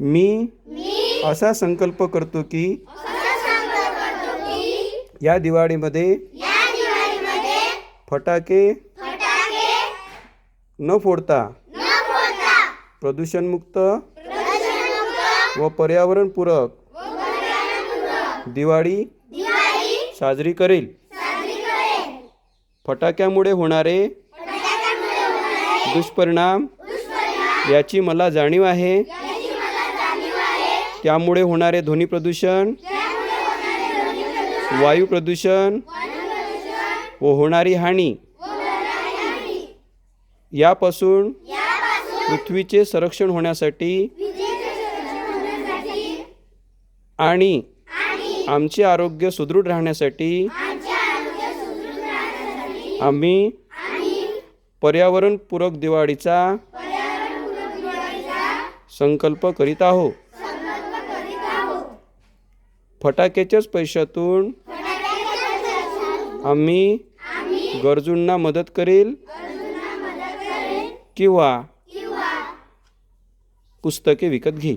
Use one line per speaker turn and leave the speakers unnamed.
मी असा संकल्प करतो की या दिवाळीमध्ये फटाके न फोडता प्रदूषणमुक्त व पर्यावरणपूरक दिवाळी साजरी करेल. फटाक्यामुळे होणारे दुष्परिणाम याची मला जाणीव आहे. त्यामुळे होणारे ध्वनी प्रदूषण वायू प्रदूषण व होणारी हानी यापासून पृथ्वीचे संरक्षण होण्यासाठी आणि आमचे आरोग्य सुदृढ राहण्यासाठी आम्ही पर्यावरणपूरक दिवाळीचा संकल्प करीत आहोत. फटाक्याच्याच पैशातून आम्ही गरजूंना मदत करेल किंवा पुस्तके विकत घेईल.